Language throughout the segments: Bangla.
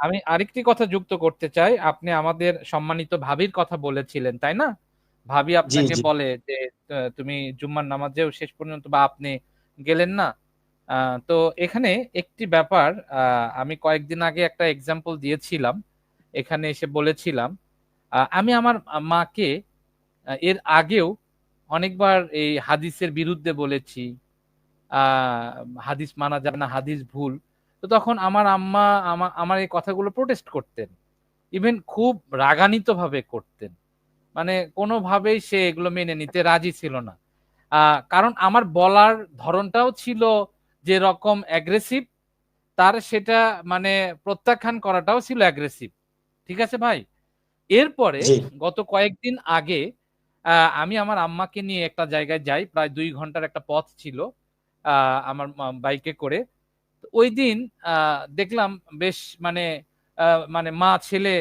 আমি আরেকটি কথা যুক্ত করতে চাই। আপনি আমাদের সম্মানিত ভাবির কথা বলেছিলেন, তাই না? ভাবি আপনাকে বলে যে, তুমি জুম্মার নামাজেও শেষ পর্যন্ত বা আপনি গেলেন না।" তো এখানে একটি ব্যাপার আমি কয়েকদিন আগে একটা এক্সাম্পল দিয়েছিলাম। এখানে এসে বলেছিলাম, আমি আমার মাকে এর আগেও অনেকবার এই হাদিসের বিরুদ্ধে বলেছি। হাদিস মানা যাবে না, হাদিস ভুল। তো তখন আমার আম্মা আমার এই কথাগুলো প্রোটেস্ট করতেন। ইভেন খুব রাগান্বিতভাবে করতেন। মানে কোনোভাবেই সে এগুলো মেনে নিতে রাজি ছিল না। কারণ আমার বলার ধরনটাও ছিল যেরকম অ্যাগ্রেসিভ, তার সেটা মানে প্রত্যাখ্যান করাটাও ছিল অ্যাগ্রেসিভ। ঠিক আছে ভাই? এরপরে গত কয়েকদিন আগে আমি আমার আম্মাকে নিয়ে একটা জায়গায় যাই। প্রায় দুই ঘণ্টার একটা পথ ছিল। আমার বাইকে করে। ঐদিন দিন দেখলাম বেশ মানে মানে মা-ছেলে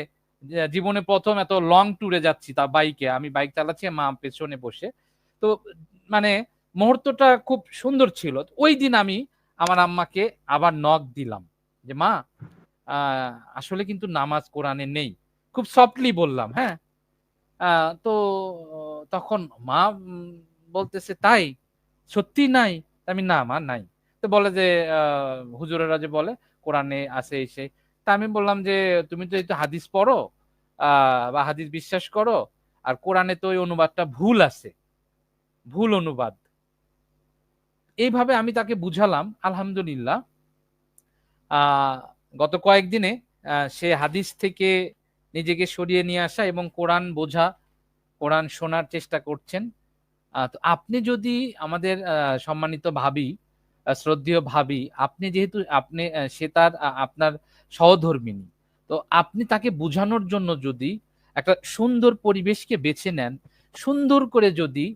জীবনে প্রথম এত লং ট্যুরে যাচ্ছি তা বাইকে। আমি বাইক চালাচ্ছি, মা পেছনে বসে। তো মানে মুহূর্তটা খুব সুন্দর ছিল। ওই দিন আমি আমার আম্মাকে আবার নক দিলাম। যে, "মা, আসলে কিন্তু নামাজ কোরআনে নেই।" খুব সফটলি বললাম, হ্যাঁ? তো তখন মা বলতেছে, "তাই? সত্যিই নাই?" আমি, "না মা নাই।" তো বলে যে, হুজুরেরা যে বলে কোরআনে আছে এই সেই। তা আমি বললাম যে, "তুমি তো একটু হাদিস পড়ো বা হাদিস বিশ্বাস করো। আর কোরআনে তো ওই অনুবাদটা ভুল আছে। ভুল অনুবাদ।" এইভাবে আমি তাকে বুঝালাম। আলহামদুলিল্লাহ গত কয়েকদিনে সে হাদিস থেকে নিজেকে সরিয়ে নিয়ে আসা এবং কোরআন বোঝা, কোরআন শোনার চেষ্টা করছেন। তো আপনি যদি আমাদের সম্মানিত ভাবি, শ্রদ্ধেয় ভাবি, আপনি যেহেতু আপনি সে তার আপনার সহধর্মিণী। তো আপনি তাকে বুঝানোর জন্য যদি একটা সুন্দর পরিবেশকে বেছে নেন, সুন্দর করে যদি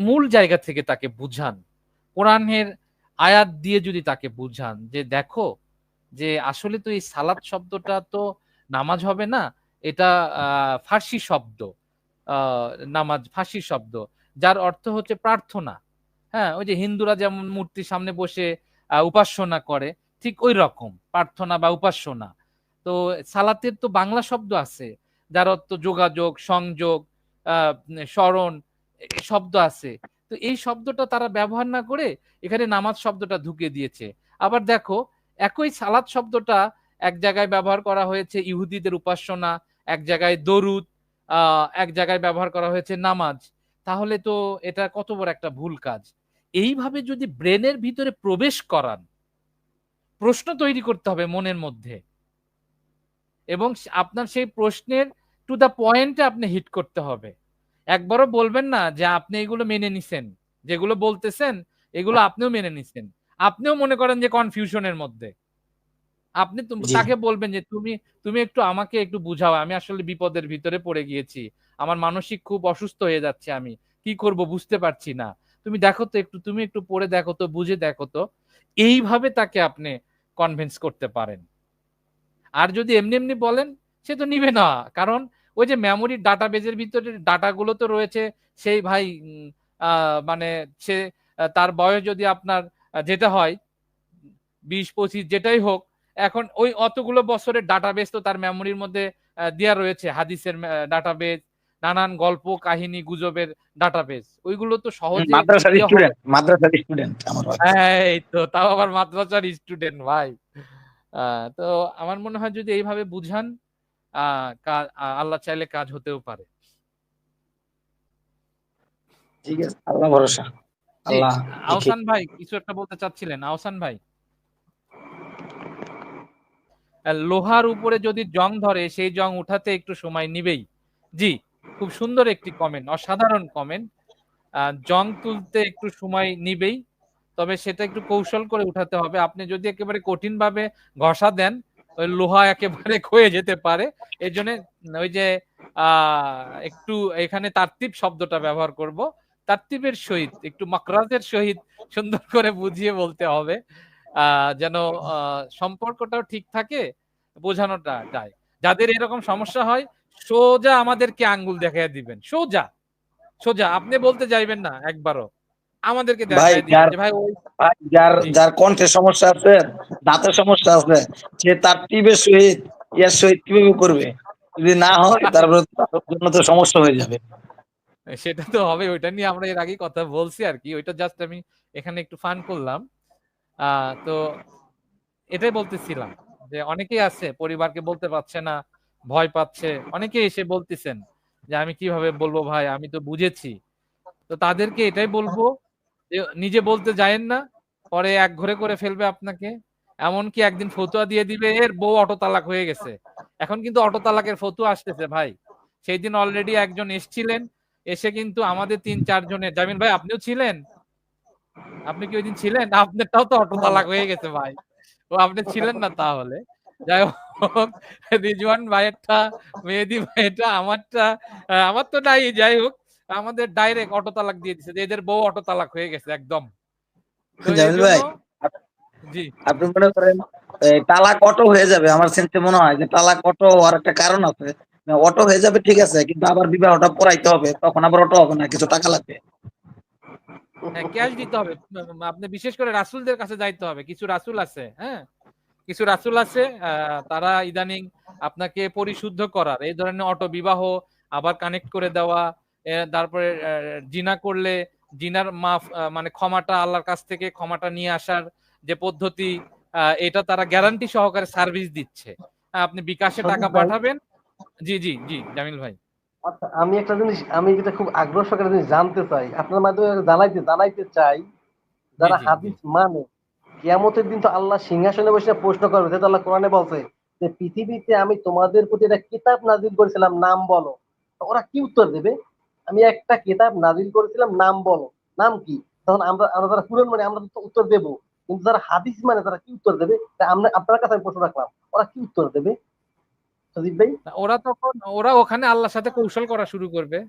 মূল জায়গা থেকে তাকে বুঝান, কোরআনের আয়াত দিয়ে যদি তাকে বুঝান যে, "দেখো যে আসলে তো এই সালাদ শব্দটা তো নামাজ হবে না। এটা ফার্সি শব্দ। নামাজ ফার্সি শব্দ। যার অর্থ হচ্ছে প্রার্থনা।" হ্যাঁ? ওই যে হিন্দুরা যেমন মূর্তির সামনে বসে উপাসনা করে, ঠিক ওই রকম প্রার্থনা বা উপাসনা। তো সালাতের তো বাংলা শব্দ আছে। যার অর্থ যোগাযোগ, সংযোগ, স্মরণ শব্দ আছে। তো এই শব্দটা তারা ব্যবহার না করে এখানে নামাজ শব্দটা ঢুকিয়ে দিয়েছে। আবার দেখো একই সালাত শব্দটা এক জায়গায় ব্যবহার করা হয়েছে ইহুদিদের উপাসনা, এক জায়গায় দরুদ, এক জায়গায় ব্যবহার করা হয়েছে নামাজ। তাহলে তো এটা কত বড় একটা ভুল কাজ। এইভাবে যদি ব্রেনের ভিতরে প্রবেশ করান, প্রশ্ন তৈরি করতে হবে মনের মধ্যে। এবং আপনার সেই প্রশ্নের টু দ্যা পয়েন্ট আপনি হিট করতে হবে। একবারও বলবেন না যে আপনি এগুলো মেনে নিছেন। যেগুলো বলতেছেন এগুলো আপনিও মেনে নিছেন। আপনিও মনে করেন যে কনফিউশন এর মধ্যে। আপনি তুম তাকে বলবেন যে, "তুমি তুমি একটু আমাকে একটু বুঝাও। আমি আসলে বিপদের ভিতরে পড়ে গিয়েছি। আমার মানসিক খুব অসুস্থ হয়ে যাচ্ছে আমি। কি করব বুঝতে পারছি না। তুমি দেখো তো একটু তুমি একটু পড়ে দেখো তো, বুঝে দেখো তো।" এইভাবে তাকে আপনি কনভিন্স করতে পারেন। আর যদি এমনি, এমনি বলেন সে তো নিবে না। কারণ ওই যে মেমোরির ডাটাবেজের ভিতরে ডাটা গুলো তো রয়েছে সেই ভাই মানে সে তার বয়স যদি আপনার যেটা হয় ২০-২৫ যেটাই হোক, এখন ওই অতগুলো বছরের ডাটাবেস তো তার মেমোরির মধ্যে দেয়া রয়েছে। হাদিসের ডাটাবেস, নানান গল্প, কাহিনী, গুজবের ডাটাবেস। ওইগুলো তো সহজে মাদ্রাসার স্টুডেন্ট, মাদ্রাসার স্টুডেন্ট আমার এই তো তাও আবার মাদ্রাসার স্টুডেন্ট ভাই। তো আমার মনে হয় যদি এইভাবে বুঝান আল্লাহ চাইলে কাজ হতেও পারে। ঠিক আছে। আল্লাহ ভরসা। আল্লাহ আহসান ভাই কিছু একটা বলতে চাচ্ছিলেন, আহসান ভাই? লোহার উপরে যদি জং ধরে সেই জং উঠাতে একটু সময় নিবেই। জি, খুব সুন্দর একটি কমেন্ট, অসাধারণ কমেন্ট। জং তুলতে একটু সময় নিবেই। তবে সেটা একটু কৌশল করে উঠাতে হবে। আপনি যদি একেবারে কঠিনভাবে ঘষা দেন, ওই লোহা একেবারে ক্ষয়ে যেতে পারে। এজন্যে ওই যে একটু এখানে তারতিব শব্দটা ব্যবহার করব। তারতিবের সহিত একটু মাকরাজের সহিত সুন্দর করে বুঝিয়ে বলতে হবে। যেন সম্পর্কটাও ঠিক থাকে, বোঝানোটা যায়। যাদের এরকম সমস্যা হয় সোজা আমাদেরকে আঙ্গুল দেখাইয়া দিবেন। সোজা, সোজা। আপনি বলতে যাইবেন না একবারও। আমাদেরকে ভাই যার যার কণ্ঠে সমস্যা আছে দাঁতের সমস্যা আছে সে তার টিবের সহিত ইয়ার সহিত কীভাবে করবে যদি না হয় তারপরে তার জন্য তো সমস্যা হয়ে যাবে সেটা তো হবে ওইটা নিয়ে আমরা এর আগেই কথা বলছি আর কি ওইটা জাস্ট আমি এখানে একটু ফান করলাম তো এটাই বলতেছিলাম যে অনেকেই আছে, পরিবারকে বলতে পারছে না, ভয় পাচ্ছে অনেকে এসে বলতেছেন যে আমি কীভাবে বলব ভাই, আমি তো বুঝেছি। তো তাদেরকে এটাই বলব যে নিজে বলতে যায়েন না, পরে এক ঘরে করে ফেলবে আপনাকে। এমনকি একদিন ফতুয়া দিয়ে দিবে, এর বউ অটো তালাক হয়ে গেছে। এখন কিন্তু অটো তালাকের ফতুয়া আসতেছে ভাই। সেই দিন অলরেডি একজন এসছিলেন, এসে কিন্তু আমাদের তিন চারজনের, জামিন ভাই আপনিও ছিলেন? আপনি কি ওই দিন ছিলেন আপনারটাও তো অটো তালাক হয়ে গেছে ভাই। ও আপনি ছিলেন না তাহলে। যাই হোক রিজওয়ান ভাইয়েরটা মেহেদি ভাইয়েরটা আমারটা আমার তো নাই যাই হোক। আমাদের ডাইরেক্ট অটো তালাক দিয়ে দিছে যে এদের বউ অটো তালাক হয়ে গেছে একদম। জামিল ভাই, জি। আপনি মনে করেন তালাক অটো হয়ে যাবে আমার সেন্সে মনে হয় যে তালাক অটো হওয়ার একটা কারণ আছে। অটো হয়ে যাবে ঠিক আছে কিন্তু আবার বিবাহটা পড়াইতে হবে তখন আবার অটো হবে না কিছু টাকা লাগবে। ক্যাশ দিতে হবে। আপনি বিশেষ করে রাসুলদের কাছে যাইতে হবে। কিছু রাসুল আছে হ্যাঁ? কিছু রাসুল আছে তারা ইদানিং আপনাকে পরিশুদ্ধ করার। এই ধরনের অটো বিবাহ আবার কানেক্ট করে দেওয়া তারপরে জিনা করলে জিনার মাফ মানে ক্ষমাটা আল্লাহর কাছ থেকে ক্ষমাটা নিয়ে আসার যে পদ্ধতি আহ, এটা তারা গ্যারান্টি সহকারে সার্ভিস দিচ্ছে। আপনি বিকাশে টাকা পাঠাবেন। জি জি জি জামিল ভাই। আমি একটা জিনিস আমি যেটা খুব আগ্রহ সহকারে জিনিস জানতে চাই আপনার মাধ্যমে জানাইতে জানাইতে চাই যারা হাদিস মানে কিয়ামতের দিন তো আল্লাহ সিংহাসনে বসে প্রশ্ন করবে যেটা আল্লাহ কোরআনে বলছে যে পৃথিবীতে আমি তোমাদের প্রতি একটা কিতাব নাজিল করেছিলাম নাম বলো। ওরা কি উত্তর দেবে? আমি একটা কিতাব নাজিল করেছিলাম নাম বলো। নাম কি? তখন আমরা আমরা যারা পুরান মানে আমরা তো উত্তর দেবো। কিন্তু যারা হাদিস মানে তারা কি উত্তর দেবে? আমরা আপনার কাছে আমি প্রশ্ন রাখলাম ওরা কি উত্তর দেবে? ভাই? ওরা তখন ওরা ওখানে আল্লাহর সাথে কৌশল করা শুরু করবে।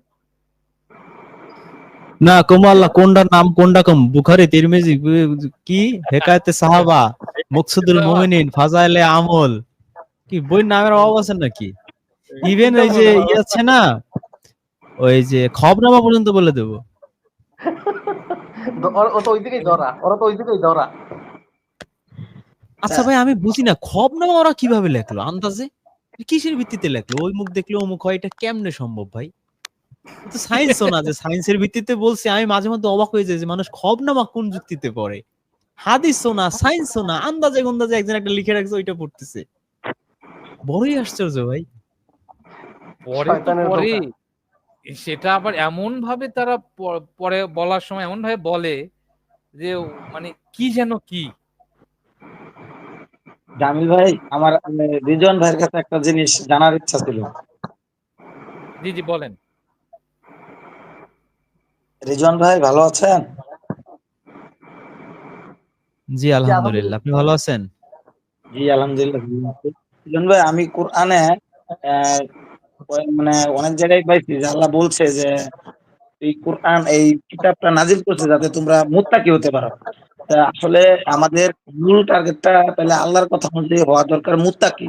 না কম আল্লাহ কোনটার নাম কোনটা কম? বুখারি তিরমিজি কি? হেকায়তে সাহাবা মকসুদুল মুমিনিন ফাজাইলে আমল। কি বই নামের অভাব আছে নাকি? ইভেন ওই যে ই আছে না ওই যে খবরনামা পর্যন্ত বলে দেবো। ওরা- ও তো ওই ধরা ওরা তো ওই ধরা। আচ্ছা ভাই আমি বুঝি না খবরনামা ওরা কীভাবে লেখলো? আন্দাজে? কিসের ভিত্তিতে লেখলো? ওই মুখ দেখলে অমুক হয় এটা কেমনে সম্ভব ভাই? তো সায়েন্সও না যে সায়েন্সের ভিত্তিতে বলছি আমি মাঝে মধ্যে অবাক হয়ে যাই যে মানুষ কোন যুক্তিতে পড়ে? হাদিসও না সায়েন্সও না আন্দাজে গন্দাজে একজন একটা লিখে রাখছে ওইটা পড়তেছে। বড়ই আশ্চর্য ভাই। পরে পরে সেটা আবার এমন ভাবে তারা পরে বলার সময় এমন ভাবে বলে যে মানে কি যেন কি? জামিল ভাই আমার মানে, রিজন ভাইয়ের কাছে একটা জিনিস জানার ইচ্ছা ছিল। জি জি বলেন। রিজন ভাই ভালো আছেন? জি আলহামদুলিল্লাহ। আপনি ভালো আছেন? জি আলহামদুলিল্লাহ ভালো আছি। রিজন ভাই আমি কোরআনে আহ, মানে অনেক জায়গায় পাইছি যে আল্লাহ বলছে যে এই কোরআন এই কিতাবটা নাজিল করছে যাতে তোমরা মুত্তাকি হতে পারো। আসলে আমাদের মূল টার্গেটটা তাহলে আল্লাহর কথা অনুযায়ী হওয়া দরকার মুত্তাকি।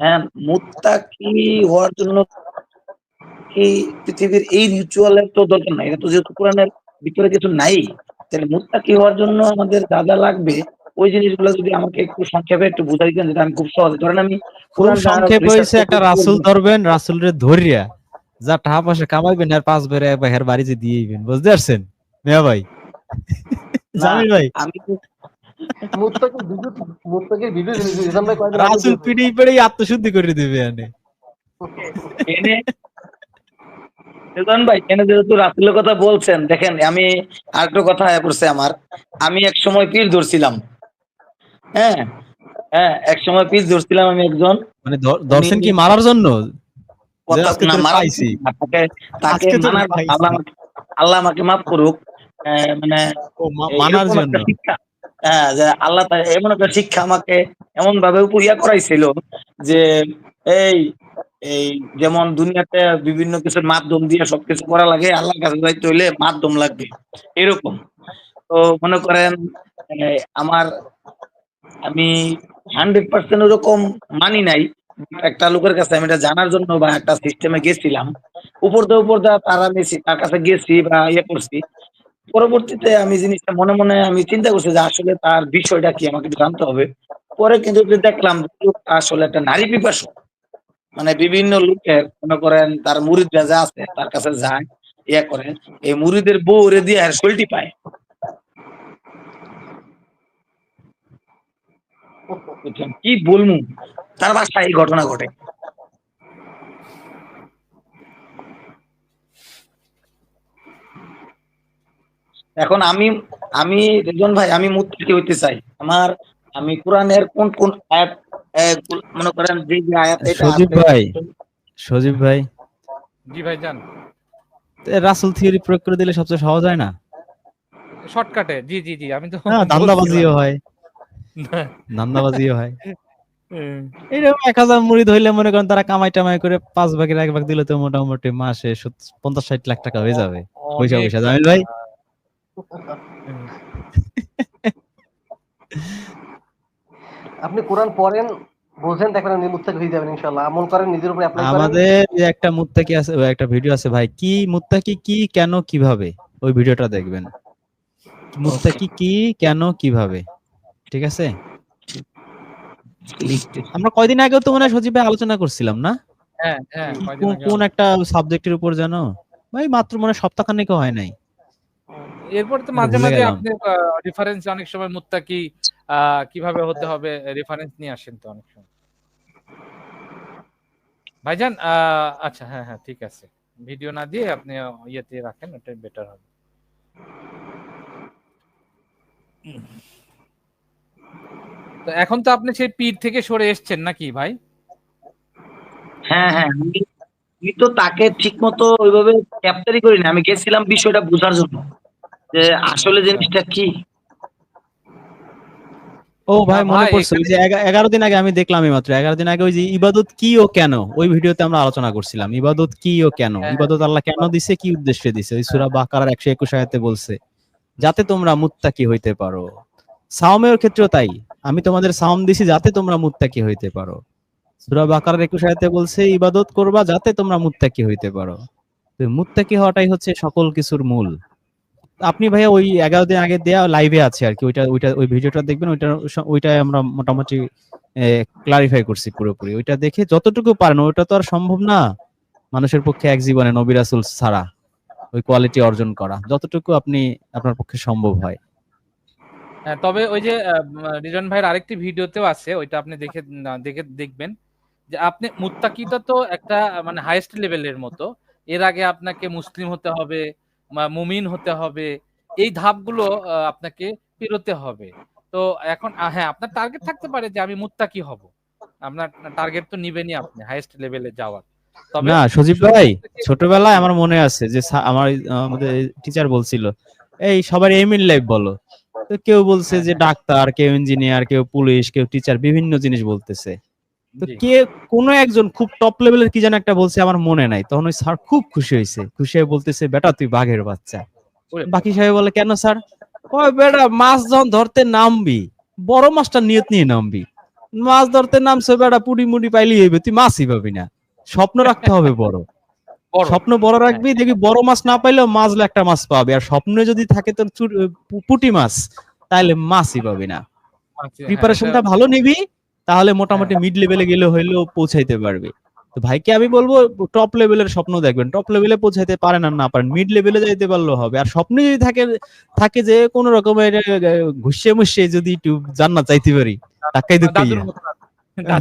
হ্যাঁ মুত্তাকি হওয়ার জন্য এই পৃথিবীর এই রিচুয়ালের তো দরকার নাই এটা তো যেহেতু কোরআনের ভিতরে কিছু নাই তাহলে মুত্তাকি হওয়ার জন্য আমাদের যা যা লাগবে ওই জিনিসগুলো যদি আমাকে একটু সংক্ষেপে একটু বুঝাই দিতেন যেটা আমি খুব সহজে। ধরেন আমি খুব কোরআনটা সংক্ষেপ হয়েছে একটা রাসূল ধরবেন রাসুলরে ধরিয়া যা টাকা পয়সা কামাইবেন আর পাঁচ বেড়ে একবার হের বাড়িতে দিয়েইবেন বুঝতে পারছেন? মিয়া ভাই। জামিল ভাই। আমি ভাই রাসুল। পিড়ি আত্মশুদ্ধি করে দিবে এনে। ভাই যেহেতু রাসুলের কথা বলছেন দেখেন আমি আরেকটা কথা পড়ছে আমার। আমি এক সময় পীর ধরছিলাম। হ্যাঁ? হ্যাঁ এক সময় পীর ধরছিলাম আমি একজন। মানে ধরছেন কি মারার জন্য? আজকে মারা তাকে তাকে। আল্লাহ আমাকে- মাফ করুক। মানে ও মা- এই মানার জন্য। হ্যাঁ যে আল্লাহ এমন একটা শিক্ষা আমাকে এমন ভাবে উপরিয়া করাইছিল যে এই এই যেমন দুনিয়াতে বিভিন্ন কিছুর মাধ্যম দিয়ে সবকিছু করা লাগে আল্লাহর কাছে যাইতে হইলে মাধ্যম লাগবে এরকম। তো মনে করেন আমার আমি হান্ড্রেড পার্সেন্ট ওরকম মানি নাই একটা লোকের কাছে আমি এটা জানার জন্য বা একটা সিস্টেমে গেছিলাম। উপর দা উপর দা তার আমি তার কাছে গেছি বা ইয়ে করছি। পরবর্তীতে আমি জিনিসটা মনে মনে আমি চিন্তা করছি যে আসলে তার বিষয়টা কি আমাকে জানতে হবে। পরে কিন্তু দেখলাম আসলে একটা নারী পিপাসু। মানে বিভিন্ন লোকের মনে করেন তার মুরিদরা যা আছে তার কাছে যায়, ইয়া করে। এই মুরিদের বউ রে দিয়ে আর শৈলটি পায়? কি বলব? তার বাসায় এই ঘটনা ঘটে। এখন আমি আমি রেজন ভাই আমি মুত্তাকি হইতে চাই। আমার আমি কোরআনের কোন কোন আয়াত মনে করেন যে যে আয়াত এটা সজীব ভাই। সজীব ভাই। জি ভাই যান। রাসেল থিওরি প্রয়োগ করে দিলে সবচেয়ে সহজ হয় না? শর্টকাটে জি জি জি আমি তো দান্দাবাজিও হয়। ধান্দাবাজিও হয়। এরকম এক হাজার মুড়ি ধরলে মনে করেন তারা কামাই টামাই করে পাঁচ ভাগের এক ভাগ দিলে তো মোটামুটি মাসে পঞ্চাশ ষাট লাখ টাকা হয়ে যাবে। পয়সা পয়সা। জামিল ভাই। আপনি কোরআন পড়েন বোঝেন দেখবেন আপনি মুত্তাকি হয়ে যাবেন ইনশাআল্লাহ। আমল করেন নিজের উপরে অ্যাপ্লাই করেন। আমাদের যে একটা মুত্তাকি আছে একটা ভিডিও আছে ভাই। কি মুত্তাকি কি কেন কীভাবে? ওই ভিডিওটা দেখবেন। মুত্তাকি কি কেন কীভাবে? ঠিক আছে? আমরা কয়দিন আগেও তো মনে হয় সজীব ভাই আলোচনা করছিলাম না? হ্যাঁ হ্যাঁ কোন- একটা সাবজেক্টের উপর জানো ভাই মাত্র মনে সপ্তাহখানেক হয় নাই। এরপর তো মাঝে মাঝে আপনি রেফারেন্স অনেক সময় মুত্তাকি আহ, কীভাবে হতে হবে রেফারেন্স নিয়ে আসেন তো অনেক সময়। ভাইজান আচ্ছা হ্যাঁ হ্যাঁ ঠিক আছে। ভিডিও না দিয়ে আপনি ইয়েতে রাখেন ওটাই বেটার হবে। তো এখন তো আপনি সেই পীর থেকে সরে এসেছেন নাকি ভাই? হ্যাঁ হ্যাঁ আমি আমি তো তাকে ঠিক মতো ওইভাবে ক্যাপচারই করিনি আমি গেছিলাম বিষয়টা বোঝার জন্য যে আসলে জিনিসটা কি। ও ভাই মনে পড়ছে ওই যে এগা- এগারো দিন আগে আমি দেখলাম মাত্র। এগারো দিন আগে ওই যে ইবাদত কি ও কেন? ওই ভিডিওতে আমরা আলোচনা করছিলাম। ইবাদত কি ও কেন? হ্যাঁ। ইবাদত আল্লাহ কেন দিছে কি উদ্দেশ্যে দিছে? ওই সুরা বাকারার একশো একুশ আয়াতে বলছে যাতে তোমরা মুত্তাকি হইতে পারো। সাওমের ক্ষেত্রেও তাই। আমি তোমাদের সাওম দিছি যাতে তোমরা মুত্তাকি হইতে পারো। সুরা বাকারার একুশ আয়াতে বলছে ইবাদত করবা যাতে তোমরা মুত্তাকি হইতে পারো। মুত্তাকি হওয়াটাই হচ্ছে সকল কিছুর মূল। আপনি ভাইয়া ওই এগারো দিন আগে দেয়া লাইভে আছে আর কি ওইটা ওইটা ওই ভিডিওটা দেখবেন ওইটা ওইটাই আমরা মোটামুটি ক্লারিফাই করছি পুরোপুরি। ওইটা দেখে যতটুকু পারেন ওইটা তো আর সম্ভব না মানুষের পক্ষে এক জীবনে নবী রাসূল ছাড়া ওই কোয়ালিটি অর্জন করা যতটুকু আপনি আপনার পক্ষে সম্ভব হয়। হ্যাঁ, তবে ওই যে রিজন ভাইয়ের আরেকটি ভিডিওতেও আছে ওইটা আপনি দেখে দেখে দেখবেন। যে আপনি মুত্তাকিটা তো একটা মানে হাইয়েস্ট লেভেলের মতো। এর আগে আপনাকে মুসলিম হতে হবে মুমিন হতে হবে এই ধাপগুলো আপনাকে পেরোতে হবে। তো এখন হ্যাঁ আপনার টার্গেট থাকতে পারে যে আমি মুত্তাকি হব। আপনার টার্গেট তো নিবেনই আপনি হাইয়েস্ট লেভেলে যাওয়ার। তবে না সজীব ভাই ছোটবেলায় আমার মনে আছে যে আমার আমাদের টিচার বলছিল এই সবার এম ইন লাইফ বলো। তো কেউ বলছে যে ডাক্তার কেউ ইঞ্জিনিয়ার কেউ পুলিশ কেউ টিচার বিভিন্ন জিনিস বলতেছে। তো কে কোন একজন খুব টপ লেভেলের কি যেন একটা বলছে আমার মনে নাই। তখন ওই স্যার খুব খুশি হয়েছে খুশি হয়ে বলতেছে বেটা তুই বাঘের বাচ্চা। বাকি সবাই বলে কেন স্যার? ওই বেটা মাছ যখন ধরতে নামবি বড় মাছটা নিয়ত নিয়ে নামবি। মাছ ধরতে নামছে বেটা পুডি মুডি পাইলি হইবে তুই মাছই পাবি না। স্বপ্ন রাখতে হবে বড়। স্বপ্ন বড় রাখবি দেখবি বড় মাছ না পাইলেও মাছলে একটা মাছ পাবে। আর স্বপ্নে যদি থাকে তোর পুঁটি মাছ তাহলে মাছই পাবি না। আচ্ছা, হ্যাঁ, প্রিপারেশনটা ভালো নিবি তাহলে মোটামুটি মিড লেভেলে গেলে হইলেও পৌঁছাইতে পারবে। তো ভাইকে আমি বলব টপ লেভেলের স্বপ্ন দেখবেন। টপ লেভেলে পৌঁছাইতে পারেন আর না পারেন মিড লেভেলে যাইতে পারলেও হবে। আর স্বপ্নে যদি থাকে থাকে যে কোন রকমের ঘুষে মুসে যদি একটু জান্নাত চাইতে পারি আছে। দাদুর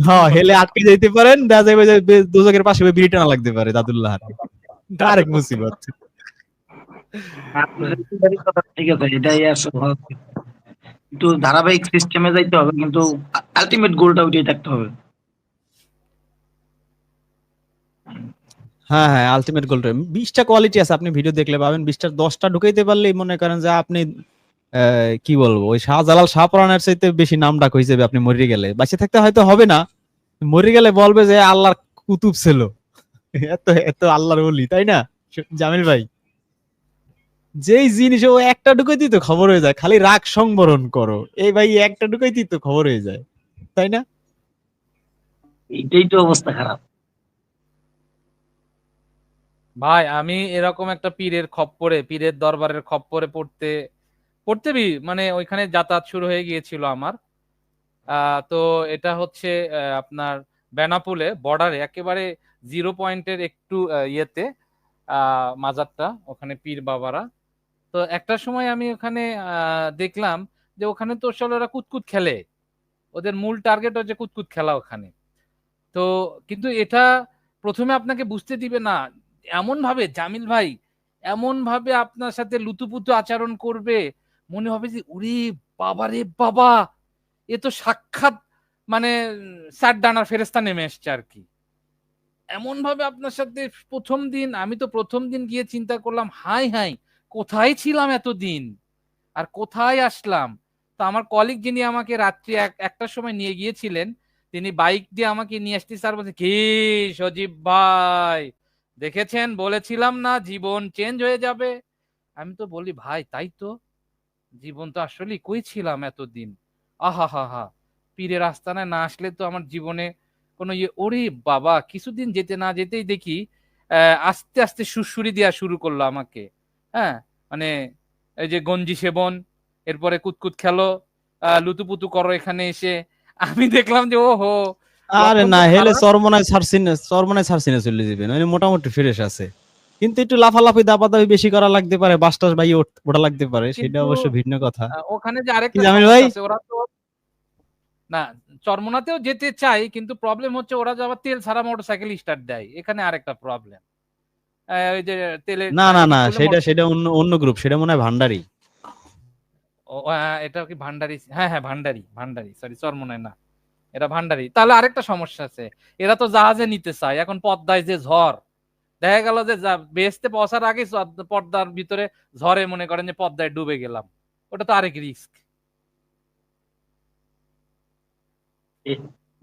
হ্যাঁ হেলে আটকে যাইতে পারেন দেখা যাবে যে দোজকের পাশে বিড়ি টানা লাগতে পারে দাদুল্লাহ আরেক মুসিবত। ঠিক আছে এটাই আসলে। কিন্তু ধারাবাহিক সিস্টেমে যাইতে হবে, কিন্তু আলটিমেট গোলটা ওইটাই থাকতে হবে। হ্যাঁ হ্যাঁ আলটিমেট গোলটা বিশটা কোয়ালিটি আছে, আপনি ভিডিও দেখলে পাবেন। বিশটার দশটা ঢুকাইতে পারলেই মনে করেন যে আপনি কি বলব, ওই শাহজালাল শাহপরানের চাইতে বেশি নাম ডাক হয়ে যাবে আপনি মরে গেলে। বাঁচে থাকতে হয়তো হবে না, মরে গেলে বলবে যে আল্লাহর কুতুব ছিল। এত এত আল্লাহর বলি তাই না? জামিল ভাই? যেই জিনিস ও একটা ঢুকাইতেই তো খবর হয়ে যায় খালি রাগ সংবরণ করো। এই ভাই একটা ঢুকাইতেই তো খবর হয়ে যায় তাই না? এইটাই তো অবস্থা খারাপ। ভাই আমি এরকম একটা পীরের খপ্পরে পীরের দরবারের খপ্পরে পড়তে পড়তে বি মানে ওইখানে যাতায়াত শুরু হয়ে গিয়েছিল আমার। আহ, তো এটা হচ্ছে আহ, আপনার বেনাপুলে বর্ডারে একেবারে জিরো পয়েন্টের একটু ইয়েতে আহ, মাজারটা ওখানে পীর বাবারা তো একটা সময় আমি ওখানে দেখলাম যে ওখানে তো আসলে ওরা কুতকুত খেলে। ওদের মূল টার্গেট হচ্ছে কুতকুত খেলা ওখানে। তো কিন্তু এটা প্রথমে আপনাকে বুঝতে দিবে না এমন ভাবে জামিল ভাই এমন ভাবে আপনার সাথে লুতুপুতু আচরণ করবে, মনে হবে যে উরে বাবা রে বাবা, এ তো সাক্ষাৎ মানে স্যার ডানার ফেরেস্তা নেমে এসছে আর কি। এমন ভাবে আপনার সাথে প্রথম দিন, আমি তো প্রথম দিন গিয়ে চিন্তা করলাম, হাই হাই কোথায় ছিলাম এতদিন? আর কোথায় আসলাম? তো আমার কলিগ যিনি আমাকে রাত্রি এক- একটার সময় নিয়ে গিয়েছিলেন, তিনি বাইক দিয়ে আমাকে নিয়ে আসতে স্যার বলছে, কি সজীব ভাই? দেখেছেন? বলেছিলাম না, জীবন চেঞ্জ হয়ে যাবে। আমি তো বলি, ভাই, তাই তো। জীবন তো আসলে কই ছিলাম এতদিন? আহা হা হা পীরের আস্তানায় না আসলে তো আমার জীবনে কোনো ইয়ে ওরে বাবা, কিছুদিন যেতে না যেতেই দেখি আস্তে আস্তে সুরসুরি দেওয়া শুরু করল আমাকে। হ্যাঁ? মানে এই যে গঞ্জি সেবন এরপরে কুতকুত খেলো লুতুপুতু করো এখানে এসে। আমি দেখলাম যে ও হো আরে না হেলে। চরমনায় ছাড়ছিনে চরমনায় ছাড়ছিনে চলে যাবেন মানে মোটামুটি ফ্রেশ আছে। কিন্তু একটু লাফালাফি দাপাদাপি বেশি করা লাগতে পারে বাসটাস ভাই ওটা লাগতে পারে সেটা অবশ্য ভিন্ন কথা। ওখানে যে আরেকটা জামিল ভাই? ওরা তো না চরমনাতেও যেতে চাই কিন্তু প্রবলেম হচ্ছে ওরা যে আবার তেল ছাড়া মোটরসাইকেল স্টার্ট দেয়। এখানে আরেকটা প্রবলেম ওই যে তেলের না না না সেটা সেটা অন্য অন্য গ্রুপ সেটা মনে হয় ভান্ডারি। এটা কি ভান্ডারি? হ্যাঁ হ্যাঁ ভান্ডারি ভান্ডারি সরি না। এটা ভান্ডারি। তাহলে আরেকটা সমস্যা আছে। এরা তো জাহাজে নিতে চায় এখন পদ্মায় যে ঝড় দেখা গেল যে বেহেস্তে পৌঁছার আগে পদ্মার ভিতরে ঝড়ে মনে করেন যে পদ্মায় ডুবে গেলাম। ওটা তো আরেক রিস্ক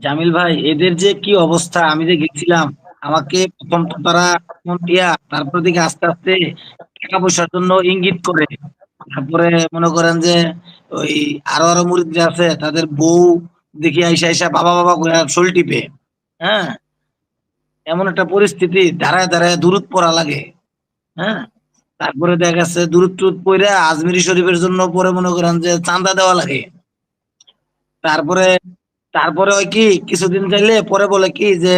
জামিল ভাই এদের যে কি অবস্থা? আমি যে গেছিলাম আমাকে প্রথম তো তারা দিয়া তারপর দিকে আস্তে আস্তে টাকা পয়সার জন্য ইঙ্গিত করে। তারপরে মনে করেন যে ওই আরও আরও মুরিদ আছে, তাদের বউ দেখি আইসা আইসা বাবা বাবা করে শোল টিপে। হ্যাঁ? এমন একটা পরিস্থিতি, দাঁড়ায় দাঁড়ায় দূরত পড়া লাগে। হ্যাঁ? তারপরে দেখা গেছে দূরত টুরত পরে আজমিরি শরীফের জন্য পরে মনে করেন যে চাঁদা দেওয়া লাগে। তারপরে তারপরে ওই কি, কিছুদিন চাইলে পরে বলে কি যে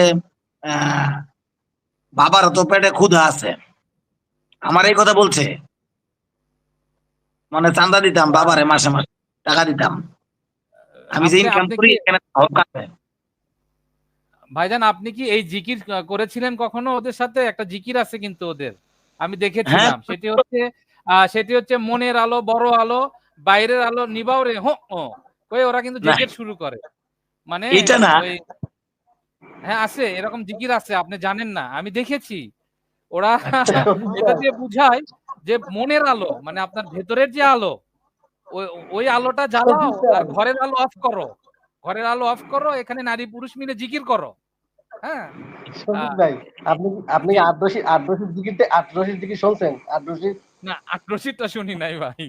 বাবার তো পেটে ক্ষুধা আছে। আমার এই কথা বলছে। মানে চান্দা দিতাম বাবারে মাসে মাসে টাকা দিতাম। আমি যে ইনকাম করি এখানে ভাইজান আপনি কি এই জিকির করেছিলেন কখনো? ওদের সাথে একটা জিকির আছে কিন্তু ওদের। আমি হ্যাঁ। দেখেছিলাম। সেটি হচ্ছে সেটি হচ্ছে মনের আলো বড় আলো বাইরের আলো নিবাও রে হো ওরা কিন্তু জিকির শুরু করে। মানে এটা না। হ্যাঁ আছে এরকম জিকির আছে আপনি জানেন না আমি দেখেছি ওরা এটা দিয়ে বুঝায় যে মনের আলো মানে আপনার ভেতরের যে আলো ওই আলোটা জ্বালাও আর ঘরের আলো অফ করো ঘরের আলো অফ করো এখানে নারী পুরুষ মিলে জিকির করো হ্যাঁ ভাই আপনি আপনি শুনছেন না শুনি নাই ভাই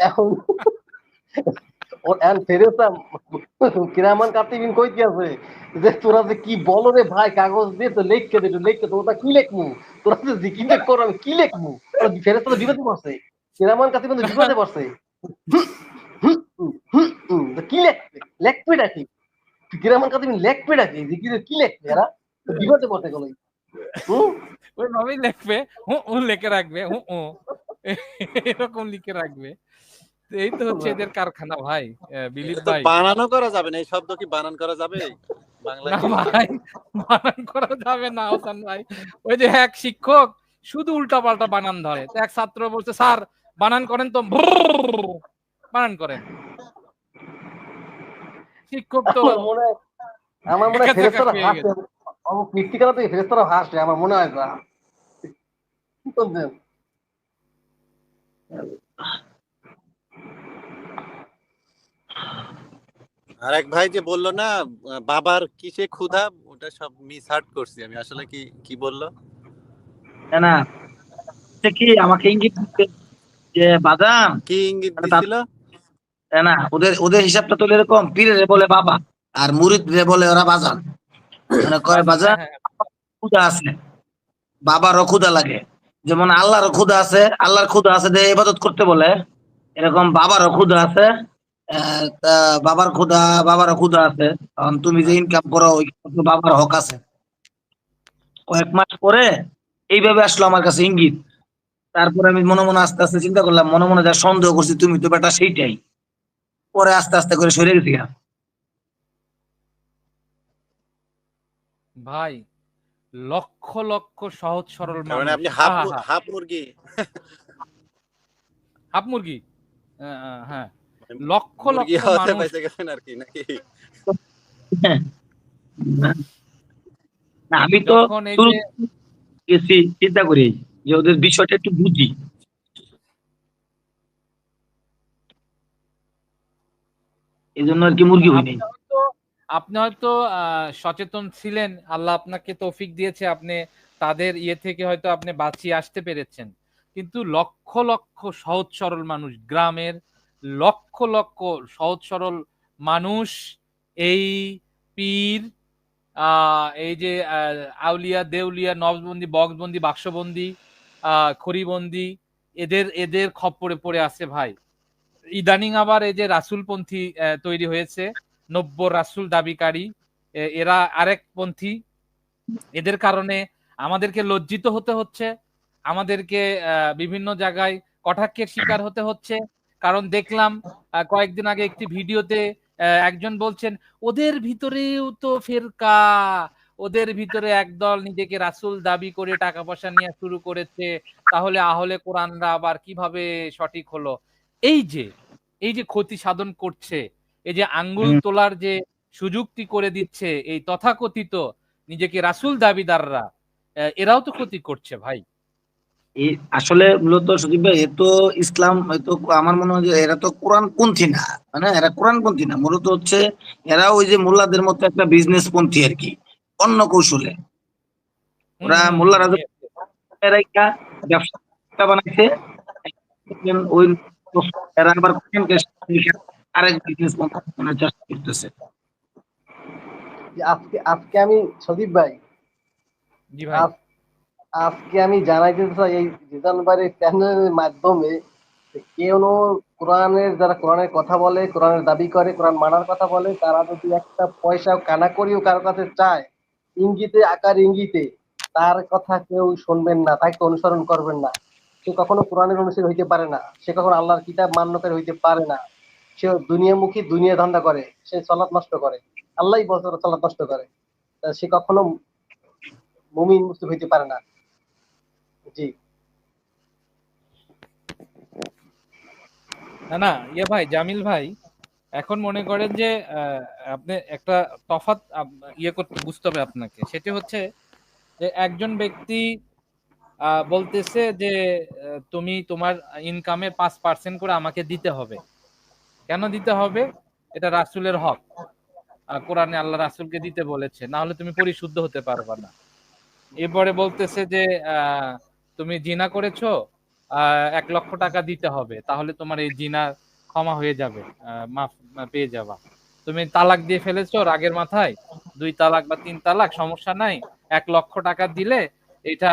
এখন ও এন ফেরেস্তা কিরামান কাতিবিন কই কি আছে? যে তোরা যে কি বলো রে ভাই, কাগজ দিয়ে তো লিখকে দে লিখকে তো ওটা কি লিখমু? তোরা যে জিকির করো, আমি কি লিখমু? ফেরেস্তা তো বিপদে পড়ছে। কিরামান কাতিবিন তো বিপদে পড়ছে। কি লিখবে? লিখবে নাকি? কিরামান কাতিবিন লিখবে নাকি? জিকির কি লিখবে এরা? বিপদে পড়তে গেল ওই ভাবেই লিখবে। হু লিখে রাখবে। হু। এরকম লিখে রাখবে। এই তো হচ্ছে এদের কারখানা ভাই বিলিপ ভাই। বানানো করা যাবে না এই শব্দ কি বানান করা যাবে? বাংলায় ভাই বানান করা যাবে না হোসেন ভাই। ওই যে এক শিক্ষক শুধু উল্টা পাল্টা বানান ধরে। এক ছাত্র বলছে স্যার বানান করেন তো বানান করেন। শিক্ষক তো আমার মনে হয় মনে হয় ফেরেস্তারা আমার ফেরেস্তারা হাসছে আমার মনে হয় তা। আর এক ভাই যে বলল না বাবার কিসে ক্ষুধা ওটা সব মিস হার্ট করছি আমি। আসলে কি কি বলল? না, কি আমাকে ইঙ্গিত যে বাদাম? কি ইঙ্গিত মানে দিছিল? না ওদের ওদের হিসাবটা তো এরকম পীরে বলে বাবা আর মুরিদ রে বলে ওরা বাজান। মানে কয় বাজার হ্যাঁ, ক্ষুদা আছে বাবারও ক্ষুদা লাগে। যেমন আল্লাহরও ক্ষুদা আছে আল্লাহর ক্ষুদা আছে যে ইবাদত করতে বলে এরকম বাবারও ক্ষুদা আছে বাবার ক্ষুদা বাবারও ক্ষুদা আছে। কারণ তুমি যে ইনকাম করো ওই বাবার হক আছে। কয়েক মাস পরে এইভাবে আসলো আমার কাছে ইঙ্গিত। তারপরে আমি মনে মনে আস্তে আস্তে চিন্তা করলাম মনে মনে যা সন্দেহ করছি তুমি তো বেটা সেইটাই। পরে আস্তে আস্তে করে সরে গেছি ভাই লক্ষ লক্ষ সহজ সরল মানে আপনি হাফ হাফ মুরগি? হাফ মুরগি? হ্যাঁ। লক্ষ লক্ষ মানুষ আর কি নাকি? আমি তো চিন্তা করি যে ওদের বিষয়টা একটু বুঝি। এই জন্য আর কি মুরগি হইনি আপনি হয়তো আহ, সচেতন ছিলেন। আল্লাহ আপনাকে তৌফিক দিয়েছে আপনি তাদের ইয়ে থেকে হয়তো আপনি বাঁচিয়ে আসতে পেরেছেন। কিন্তু লক্ষ লক্ষ সহজ সরল মানুষ গ্রামের লক্ষ লক্ষ সহজ সরল মানুষ এই পীর এই যে আউলিয়া, দেউলিয়া নববন্দি বক্সবন্দি বাক্সবন্দি খড়িবন্দি, এদের এদের খপ্পরে পড়ে আছে ভাই। ইদানিং আবার এই যে রাসুলপন্থী তৈরি হয়েছে, নব্য রাসুল দাবিকারী এরা আরেক পন্থী। এদের কারণে আমাদেরকে লজ্জিত হতে হচ্ছে, আমাদেরকে বিভিন্ন জায়গায় কটাক্ষের শিকার হতে হচ্ছে কারণ দেখলাম কয়েকদিন আগে একটি ভিডিওতে একজন বলছেন ওদের ভিতরেও তো ফেরকা। ওদের ভিতরে একদল নিজেকে রাসুল দাবি করে টাকা পয়সা নিয়ে শুরু করেছে। তাহলে আহলে কোরআনরা আবার কীভাবে সঠিক হলো? এই যে এই যে ক্ষতি সাধন করছে এই যে আঙ্গুল তোলার যে সুযোগটি করে দিচ্ছে এই তথাকথিত নিজেকে রাসুল দাবিদাররা এরাও তো ক্ষতি করছে ভাই। আসলে মূলত সজীব ভাই এ তো ইসলাম এ তো আমার মনে হয় যে এরা তো কোরআন পন্থী না মানে এরা কোরআন পন্থী না। মূলত হচ্ছে এরা ওই যে মোল্লাদের মতো একটা বিজনেস পন্থী আর কি অন্য কৌশলে। ওরা মোল্লারা ব্যবসা বানাইছে। ওই এরা আবার কোরআনকে আরেক বিজনেস পন্থা চেষ্টা করতেছে। যে আজকে আজকে আমি সদীপ ভাই জি ভাই। আজকে আমি জানাইতে চাই, এই রিজান ভাইয়ের চ্যানেলের মাধ্যমে কেউ কোরআনের, যারা কোরআনের কথা বলে, কোরআনের দাবি করে, কোরআন মানার কথা বলে, তারা যদি একটা পয়সা কানা করিও কারও কাছে চায়, ইঙ্গিতে, আকার ইঙ্গিতে, তার কথা কেউ শুনবেন না, তাকে অনুসরণ করবেন না। সে কখনো কোরআনের অনুসারী হইতে পারে না, সে কখনো আল্লাহর কিতাব মান্যকারী হইতে পারে না। সে দুনিয়ামুখী দুনিয়া ধান্দা করে, সে সলাৎ নষ্ট করে আল্লাহ বছর চলাত নষ্ট করে। সে কখনো মুমিন মুসলিম হইতে পারে না। জি। না না ইয়ে ভাই জামিল ভাই এখন মনে করেন যে আপনি একটা আপ- ইয়ে করতে বুঝতে হবে আপনাকে। সেটি হচ্ছে যে একজন ব্যক্তি বলতেছে যে তুমি তোমার ইনকামের পাঁচ পার্সেন্ট করে আমাকে দিতে হবে। কেন দিতে হবে? এটা রাসূলের হক। কোরআনে আল্লাহ রাসূলকে দিতে বলেছে। না হলে তুমি পরিশুদ্ধ হতে পারবে না। এরপরে বলতেছে যে আহ, তুমি জিনা করেছ এক লক্ষ টাকা দিতে হবে, তাহলে তোমার এই জিনা ক্ষমা হয়ে যাবে মাফ পেয়ে যাবা। তুমি তালাক দিয়ে ফেলেছো রাগের মাথায়, দুই তালাক বা তিন তালাক, সমস্যা নাই, এক লক্ষ টাকা দিলে এটা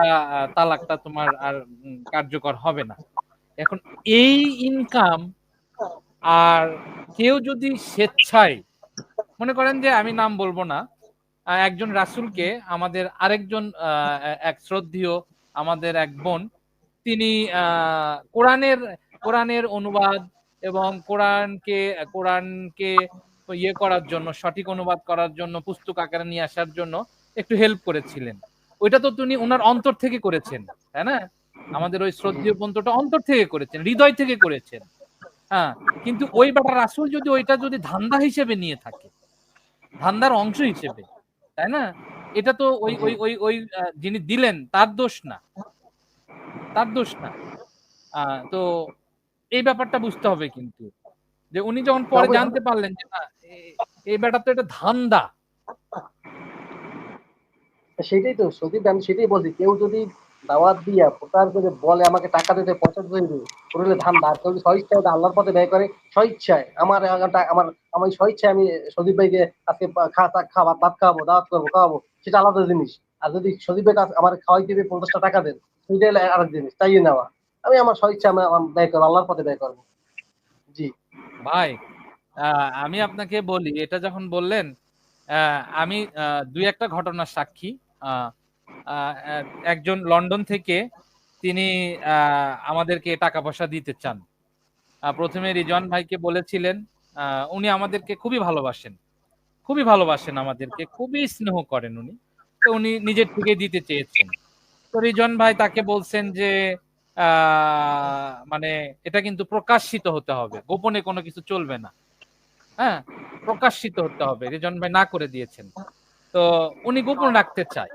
তালাকটা তোমার আর কার্যকর হবে না। এখন এই ইনকাম আর কেউ যদি স্বেচ্ছায়, মনে করেন যে আমি নাম বলব না একজন রাসূলকে আমাদের আরেকজন এক শ্রদ্ধেয় আমাদের এক বোন, তিনি কোরআনের কোরআনের অনুবাদ এবং কোরআনকে কোরআনকে ইয়ে করার জন্য, সঠিক অনুবাদ করার জন্য, পুস্তক আকারে নিয়ে আসার জন্য একটু হেল্প করেছিলেন। ওইটা তো তিনি ওনার অন্তর থেকে করেছেন, তাই না? আমাদের ওই শ্রদ্ধেয় বন্ধুটা অন্তর থেকে করেছেন, হৃদয় থেকে করেছেন। হ্যাঁ কিন্তু ওই বেটা রাসূল যদি ওইটা যদি ধান্দা হিসেবে নিয়ে থাকে, ধান্দার অংশ হিসেবে, তাই না? এটা তো ওই ওই ওই ওই যিনি দিলেন তার দোষ না। তার দোষ না। তো এই ব্যাপারটা বুঝতে হবে কিন্তু। যে উনি যখন পরে জানতে পারলেন যে না এই ব্যাপার তো এটা ধান্দা। সেটাই তো সত্যি আমি সেটাই বলছি। কেউ যদি দাওয়াত দিয়া প্রচার করে বলে আমাকে টাকা দিতে পয়সা দিতে করলে ধান ধার কেউ স্বইচ্ছায় আল্লাহর পথে ব্যয় করে। স্বইচ্ছায় আমার আমার আমার স্বইচ্ছায় আমি সদীপ ভাইকে আজকে খাওয়া খাওয়া ভাত খাওয়াবো দাওয়াত করব খাওয়াবো সেটা আলাদা জিনিস। আর যদি সদীপ ভাই আমার খাওয়াই দিবে পঞ্চাশটা টাকা দেন সেটা হলো আরেক জিনিস তাই নেওয়া। আমি আমার স্বইচ্ছা আমি ব্যয় করব আল্লাহর পথে ব্যয় করব। জি। ভাই আমি আপনাকে বলি এটা যখন বললেন আমি দুই একটা ঘটনার সাক্ষী আহ, একজন লন্ডন থেকে তিনি আমাদেরকে টাকা পয়সা দিতে চান। প্রথমে রিজন ভাইকে বলেছিলেন উনি আমাদেরকে খুবই ভালোবাসেন। খুবই ভালোবাসেন আমাদেরকে, খুবই স্নেহ করেন উনি। তো উনি নিজের থেকে দিতে চেয়েছেন। তো রিজন ভাই তাকে বলছেন যে মানে এটা কিন্তু প্রকাশিত হতে হবে। গোপনে কোনো কিছু চলবে না। হ্যাঁ প্রকাশিত হতে হবে। রিজন ভাই না করে দিয়েছেন। তো উনি গোপন রাখতে চায়।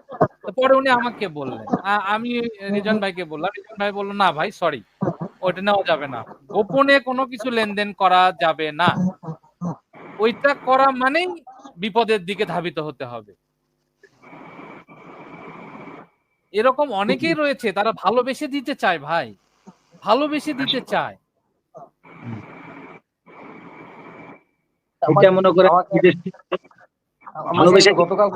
পরে উনি আমাকে বললেন। আমি রিজন ভাইকে বললাম রিজন ভাই বলল না ভাই সরি ওইটা নেওয়া যাবে না। গোপনে কোনো কিছু লেনদেন করা যাবে না। ওইটা করা মানেই বিপদের দিকে ধাবিত হতে হবে। এরকম অনেকেই রয়েছে তারা ভালোবেসে দিতে চায় ভাই। ভালোবেসে দিতে চায়। এটা মনে করে গতকাল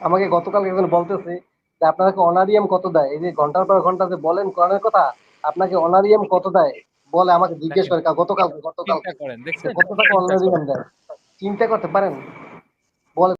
আমাকে গতকাল একজন বলতেছে যে আপনাকে অনারিয়াম কত দেয়? এই যে ঘণ্টার পর ঘণ্টা যে বলেন কোরআনের কথা আপনাকে অনারিয়াম কত দেয়? বলে আমাকে জিজ্ঞেস করে গতকাল গতকাল কত টাকা অনারিয়াম দেয়? চিন্তা করতে পারেন।